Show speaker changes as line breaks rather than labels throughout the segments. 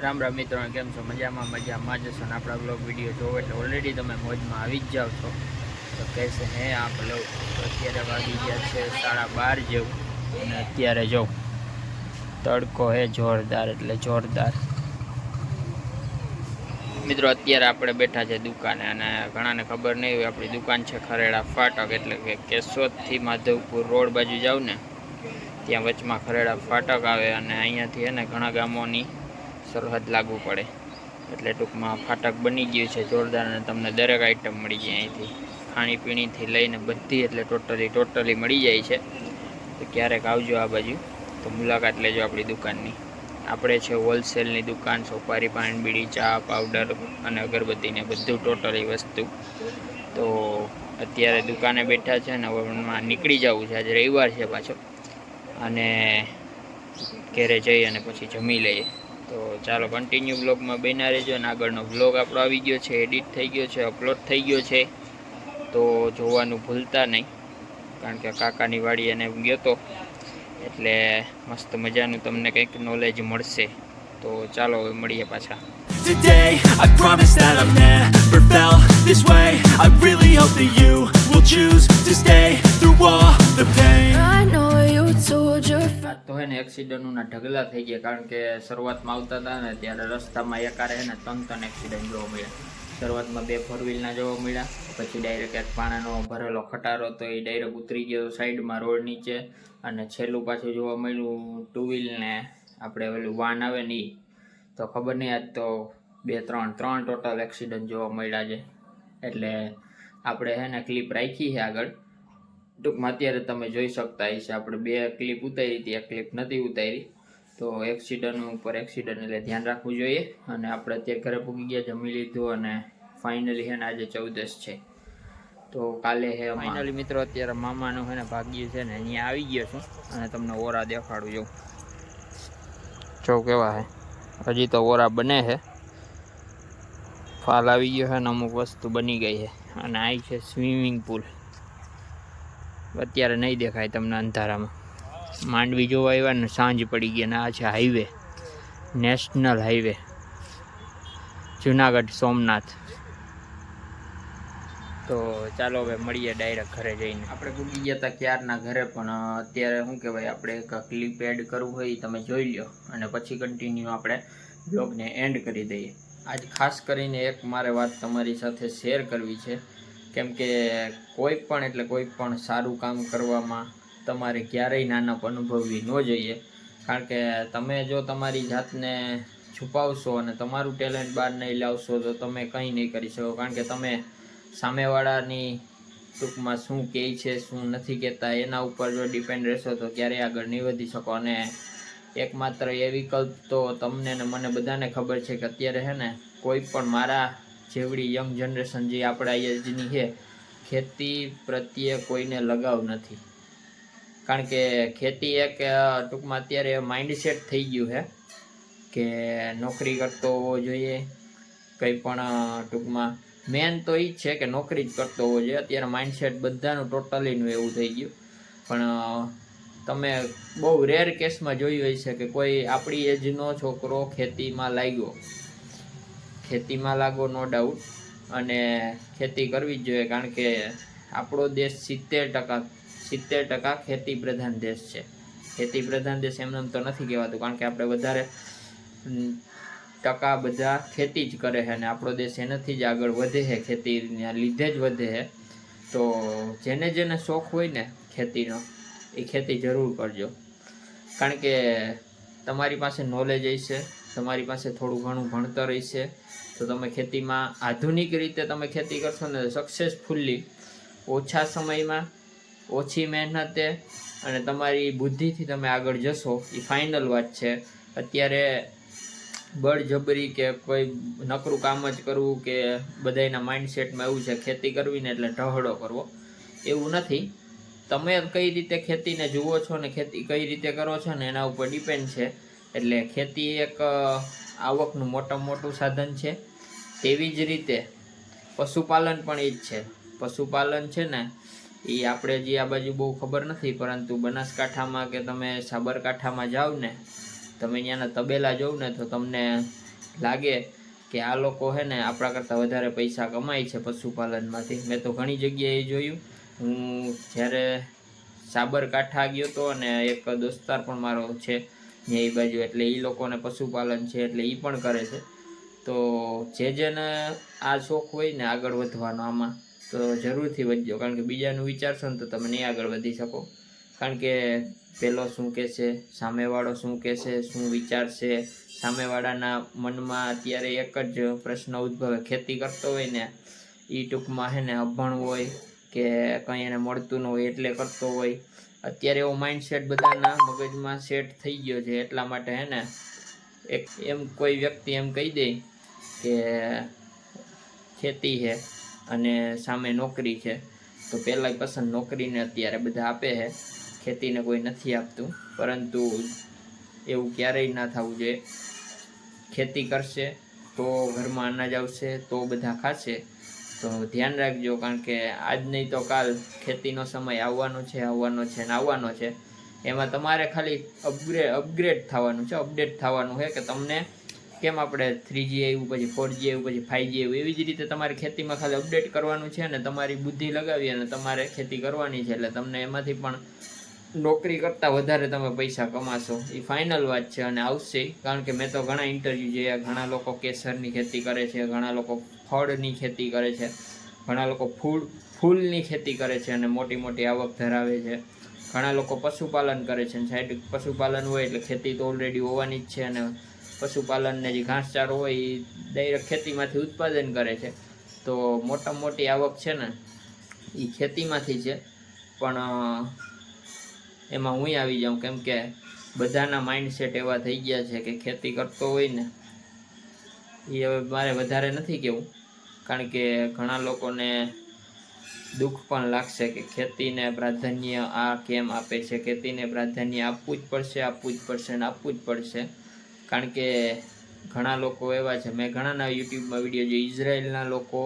રામ રામ મિત્રો કેમ છો? મજામાં મજામાં જ છો. અને આપણા બ્લોગ વીડિયો જોવો એટલે ઓલરેડી તમે મોજમાં આવી જ જાઓ છો. તો કહેશે હે આ બ્લોગ તો અત્યારે વાગી ગયા છે સાડા બાર જેવું. અને અત્યારે જો, તડકો હે જોરદાર એટલે જોરદાર. મિત્રો, અત્યારે આપણે બેઠા છે દુકાને, અને ઘણાને ખબર નહીં હોય, આપણી દુકાન છે ખરેડા ફાટક, એટલે કે કેશોદથી માધવપુર રોડ બાજુ જાવ ને, ત્યાં વચમાં ખરેડા ફાટક આવે, અને અહીંયાથી હે ને ઘણા ગામોની સરહદ લાગુ પડે. એટલે ટૂંકમાં ફાટક બની ગયું છે જોરદાર અને તમને દરેક આઈટમ મળી જાય અહીંથી. ખાણીપીણીથી લઈને બધી એટલે ટોટલી ટોટલી મળી જાય છે. તો ક્યારેક આવજો આ બાજુ. તો મુલાકાત લેજો આપણી દુકાનની. આપણે છે હોલસેલની દુકાન, સોપારી પાન બીડી ચા પાવડર અને અગરબત્તીને બધું ટોટલી વસ્તુ. તો અત્યારે દુકાને બેઠા છે ને હવેમાં નીકળી જવું છે. આજે રવિવાર છે પાછો. અને ઘેરે જઈ અને પછી જમી લઈએ. તો ચાલો કન્ટિન્યુ બ્લોગમાં બન્યા રહેજો અને આગળનો બ્લોગ આપણો આવી ગયો છે એડિટ થઈ ગયો છે અપલોડ થઈ ગયો છે તો જોવાનું ભૂલતા નહીં કારણ કે કાકાની વાડી એને ગયો તો એટલે મસ્ત મજાનું તમને કંઈક નોલેજ મળશે તો ચાલો હવે મળીએ પાછા
Today, I promise that I've never felt this way. I really hope that you will choose to stay through all the pain.
I know
તો હે ને એક્સિડન્ટના ઢગલા થઈ ગયા કારણ કે શરૂઆતમાં આવતા હતા ને ત્યારે રસ્તામાં એકારે હે ને ત્રણ ત્રણ એક્સિડન્ટ જોવા મળ્યા. શરૂઆતમાં બે ફોર વ્હીલના જોવા મળ્યા, પછી ડાયરેક્ટ એક પાણાનો ભરેલો ખટારો તો એ ડાયરેક્ટ ઉતરી ગયો સાઈડમાં રોડ નીચે અને છેલ્લું પાછું જોવા મળ્યું ટુ વ્હીલ ને આપણે પેલું વાન આવે ને તો ખબર નહીં આજ તો બે ત્રણ ત્રણ ટોટલ એક્સિડન્ટ જોવા મળ્યા છે. એટલે આપણે હે ને ક્લિપ રાખી છે આગળ. ટૂંકમાં અત્યારે તમે જોઈ શકતા હશે આપણે બે ક્લિપ ઉતારી હતી એક ક્લિપ નથી ઉતારી. તો એક્સિડન્ટ ઉપર એક્સિડન્ટ એટલે ધ્યાન રાખવું જોઈએ અને આપણે અત્યારે ઘરે પૂગી ગયા જમી લીધું અને ફાઇનલી છે ને આજે ચૌદસ છે. તો કાલે હે ફાઇનલી મિત્રો અત્યારે મામાનું છે ને ભાગ્ય છે ને અહીંયા આવી ગયો છું અને તમને ઓરા દેખાડું જોઉં જો કેવા હે. હજી તો ઓરા બને છે ફાલ આવી ગયો છે ને અમુક વસ્તુ બની ગઈ છે અને આ છે સ્વિમિંગ પુલ અત્યારે નહીં દેખાય તમને અંધારામાં. માંડવી જોવા આવ્યા ને સાંજ પડી ગઈ અને આ છે highway national highway Junagadh Somnath. તો ચાલો હવે મળીએ ડાયરેક્ટ ઘરે જઈને. આપણે ભૂલી ગયા હતા ક્યારના ઘરે, પણ અત્યારે શું કહેવાય, આપણે એક ક્લિપ એડ કરવું હોય તમે જોઈ લો અને પછી કન્ટિન્યુ આપણે બ્લોગને એન્ડ કરી દઈએ. આજ ખાસ કરીને એક મારે વાત તમારી સાથે શેર કરવી છે. કેમ કે કોઈ પણ એટલે કોઈ પણ સારું કામ કરવામાં તમારે ક્યારેય નાનપ અનુભવવી ન જોઈએ. કારણ કે તમે જો તમારી જાતને છુપાવશો અને તમારું ટેલેન્ટ બહાર નહીં લાવશો તો તમે કંઈ નહીં કરી શકો. કારણ કે તમે સામેવાળાની ટૂંકમાં શું કહે છે, શું નથી કહેતા, એના ઉપર જો ડિપેન્ડ રહેશો તો ક્યારેય આગળ નહીં વધી શકો. અને એકમાત્ર એ વિકલ્પ તો તમને ને મને બધાને ખબર છે કે અત્યારે છે ને કોઈ પણ મારા જેવડી યંગ જનરેશન જે આપણા એજની છે, ખેતી પ્રત્યે કોઈને લગાવ નથી. કારણ કે ખેતી એક ટૂંકમાં અત્યારે માઇન્ડસેટ થઈ ગયું છે કે નોકરી કરતો હોવો જોઈએ, કંઈ પણ ટૂંકમાં. મેન તો એ જ છે કે નોકરી જ કરતો હોવો જોઈએ. અત્યારે માઇન્ડસેટ બધાનું ટોટલીનું એવું થઈ ગયું. પણ તમે બહુ રેર કેસમાં જોયું હોય છે કે કોઈ આપણી એજનો છોકરો ખેતીમાં લાગ્યો. ખેતીમાં લાગો નો ડાઉટ અને ખેતી કરવી જ જોઈએ, કારણ કે આપણો દેશ સિત્તેર ટકા સિત્તેર ટકા ખેતી પ્રધાન દેશ છે. ખેતી પ્રધાન દેશ એમને એમ તો નથી કહેવાતું, કારણ કે આપણે વધારે ટકા બધા ખેતી જ કરે છે અને આપણો દેશ એનાથી જ આગળ વધે છે, ખેતીના લીધે જ વધે છે. તો જેને જેને શોખ હોય ને ખેતીનો, એ ખેતી જરૂર કરજો. કારણ કે તમારી પાસે નોલેજ હશે તમારી પાસે થોડું ઘણું ભણતર હશે, તો તમે ખેતીમાં આધુનિક રીતે તમે ખેતી કરશો ને સક્સેસફુલ્લી ઓછા સમયમાં, ઓછી મહેનતે અને તમારી બુદ્ધિથી તમે આગળ જશો, એ ફાઇનલ વાત છે. અત્યારે બળજબરી કે કોઈ નકરું કામ જ કરવું કે બધાના માઇન્ડસેટમાં એવું છે, ખેતી કરવી ને એટલે ઢહડો કરવો, એવું નથી. તમે કઈ રીતે ખેતીને જુઓ છો ને ખેતી કઈ રીતે કરો છો ને એના ઉપર ડિપેન્ડ છે. એટલે ખેતી એક આવકનું મોટામાં મોટું સાધન છે. તેવી જ રીતે પશુપાલન પણ એ જ છે. પશુપાલન છે ને, એ આપણે જે આ બાજુ બહુ ખબર નથી, પરંતુ બનાસકાંઠામાં કે તમે સાબરકાંઠામાં જાઓ ને, તમે ત્યાંના તબેલા જોવ ને, તો તમને લાગે કે આ લોકો હે ને, આપણા કરતાં વધારે પૈસા કમાય છે પશુપાલનમાંથી. મેં તો ઘણી જગ્યાએ જોયું. હું જ્યારે સાબરકાંઠા ગયો હતો અને એક દોસ્તાર પણ મારો છે ને એ બાજુ, એટલે એ લોકોને પશુપાલન છે, એટલે એ પણ કરે છે. તો જે જેને આ શોખ હોય ને આગળ વધવાનો આમાં, તો જરૂરથી વધજો. કારણ કે બીજાનું વિચારશો ને તો તમે નહીં આગળ વધી શકો. કારણ કે પેલો શું કહેશે સામેવાળો શું કહેશે શું વિચારશે? સામેવાળાના મનમાં અત્યારે એક જ પ્રશ્ન ઉદ્ભવે. ખેતી કરતો હોય ને એ ટૂંકમાં હે ને અભણ હોય કે કંઈ એને મળતું ન હોય એટલે કરતો હોય. અત્યારે એવો માઇન્ડસેટ બધાના મગજમાં સેટ થઈ ગયો છે એટલા માટે હે ને, એક એમ કોઈ વ્યક્તિ એમ કહી દે કે ખેતી છે અને સામે નોકરી છે. તો પહેલાં પસંદ નોકરીને અત્યારે બધા આપે છે. ખેતીને કોઈ નથી આપતું. પરંતુ એવું ક્યારેય ના થવું જોઈએ. ખેતી કરશે તો ઘરમાં અનાજ આવશે તો બધા ખાશે. તો ધ્યાન રાખજો, કારણ કે આજ નહીં તો કાલ ખેતીનો સમય આવવાનો છે આવવાનો છે ને આવવાનો છે. એમાં તમારે ખાલી અપગ્રેડ અપગ્રેડ થવાનું છે અપડેટ થવાનું છે કે તમને કેમ આપણે થ્રીજી આવ્યું, પછી ફોરજી આવ્યું, પછી ફાઈવજી આવ્યું? એવી જ રીતે તમારે ખેતીમાં ખાલી અપડેટ કરવાનું છે અને તમારી બુદ્ધિ લગાવી અને તમારે ખેતી કરવાની છે. એટલે તમને એમાંથી પણ નોકરી કરતાં વધારે તમે પૈસા કમાશો. એ ફાઇનલ વાત છે અને આવશે. કારણ કે મેં તો ઘણા ઇન્ટરવ્યૂ જોયા, ઘણા લોકો કેસરની ખેતી કરે છે, ઘણા લોકો ફળની ખેતી કરે છે, ઘણા લોકો ફૂલ, ફૂલની ખેતી કરે છે અને મોટી મોટી આવક ધરાવે છે. ઘણા લોકો પશુપાલન કરે છે સાઈડ પશુપાલન હોય એટલે ખેતી તો ઓલરેડી હોવાની જ છે અને પશુપાલનને જે ઘાસચારો હોય એ ડાયરેક્ટ ખેતીમાંથી ઉત્પાદન કરે છે. તો મોટામાં મોટી આવક છે ને એ ખેતીમાંથી છે. પણ એમાં હું આવી જાઉં કેમ કે બધાના માઇન્ડસેટ એવા થઈ ગયા છે કે ખેતી કરતો હોય ને એ હવે મારે વધારે નથી કહેવું કારણ કે ઘણા લોકોને દુઃખ પણ લાગશે કે ખેતીને પ્રાધાન્ય આ કેમ આપે છે, ખેતીને પ્રાધાન્ય આપવું જ પડશે, આપવું જ પડશે ને આપવું જ પડશે. કારણ કે ઘણા લોકો એવા છે, મેં ઘણાના યુટ્યુબમાં વીડિયો જોઈ ઇઝરાયલના લોકો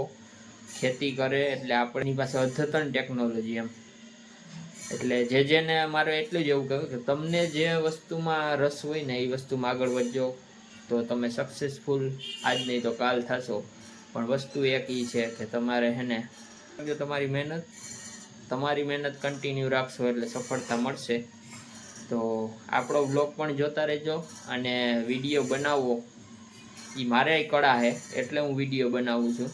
ખેતી કરે એટલે આપણી પાસે અદ્યતન ટેકનોલોજી એમ. એટલે જે જેને મારે એટલું જ એવું કહ્યું કે તમને જે વસ્તુમાં રસ હોય ને એ વસ્તુમાં આગળ વધજો, તો તમે સક્સેસફુલ આજ નહીં તો કાલ થશો. પણ વસ્તુ એક એ છે કે તમારે હેને જો તમારી મહેનત તમારી મહેનત કન્ટિન્યુ રાખશો એટલે સફળતા મળશે. તો આપણો બ્લોગ પણ જોતા રહેજો અને વીડિયો બનાવવો. એ મારે કળા છે એટલે હું વીડિયો બનાવું છું.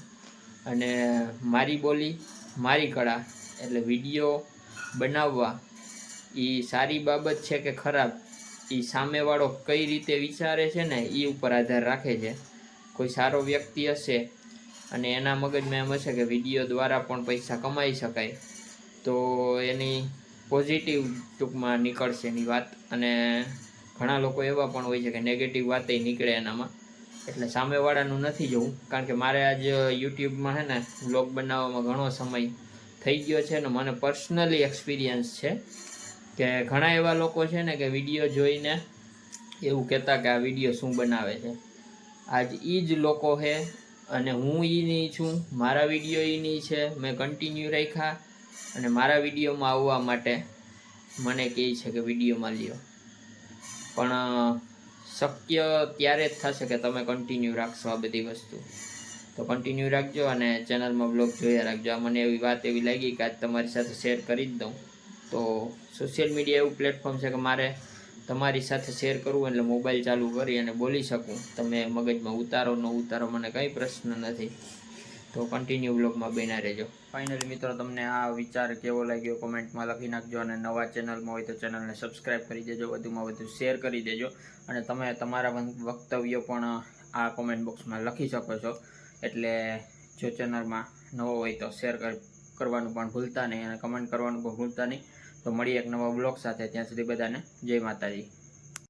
અને મારી બોલી મારી કળા, એટલે વીડિયો બનાવવા. એ સારી બાબત છે કે ખરાબ? એ સામેવાળો કઈ રીતે વિચારે છે ને એ ઉપર આધાર રાખે છે. કોઈ સારો વ્યક્તિ હશે અને એના મગજમાં એમ હશે કે વીડિયો દ્વારા પણ પૈસા કમાઈ શકાય, તો એની પોઝિટિવ ટૂંકમાં નીકળશે એની વાત. અને ઘણા લોકો એવા પણ હોય છે કે નેગેટિવ વાતે નીકળે એનામાં. એટલે સામેવાળાનું નથી જોવું, કારણ કે મારે આજ યુટ્યુબમાં છે ને વ્લોગ બનાવવામાં ઘણો સમય થઈ ગયો છે ને મને પર્સનલી એક્સપિરિયન્સ છે કે ઘણા એવા લોકો છે ને કે વીડિયો જોઈને એવું કહેતા કે આ વીડિયો શું બનાવે છે. આજ એ જ લોકો છે અને હું એની છું, મારા વીડિયો એની છે, મેં કન્ટિન્યુ રાખ્યા અને મારા વિડીયોમાં આવવા માટે મને કહે છે કે વિડીયોમાં લ્યો. પણ શક્ય ત્યારે જ થશે કે તમે કન્ટિન્યુ રાખશો આ બધી વસ્તુ. તો કન્ટિન્યુ રાખજો અને ચેનલમાં બ્લોગ જોયા રાખજો. મને એવી વાત એવી લાગી કે આજ તમારી સાથે શેર કરી જ દઉં. તો સોશિયલ મીડિયા એવું પ્લેટફોર્મ છે કે મારે તમારી સાથે શેર કરવું એટલે મોબાઈલ ચાલુ કરી અને બોલી શકું. તમે મગજમાં ઉતારો, ન ઉતારો, મને કંઈ પ્રશ્ન નથી. તો કન્ટિન્યુ બ્લોગમાં બેના રહેજો. ફાઇનલી મિત્રો, તમને આ વિચાર કેવો લાગ્યો? કોમેન્ટમાં લખી નાખજો અને નવા ચેનલમાં હોય તો ચેનલને સબસ્ક્રાઈબ કરી દેજો. વધુમાં વધુ શેર કરી દેજો. અને તમે તમારા વક્તવ્યો પણ આ કોમેન્ટ બોક્સમાં લખી શકો છો. એટલે જો ચેનલમાં નવો હોય તો શેર કર, કરવાનું પણ ભૂલતા નહીં અને કમેન્ટ કરવાનું પણ ભૂલતા નહીં. તો મળીએ એક નવા બ્લોગ સાથે. ત્યાં સુધી બધાને જય માતાજી.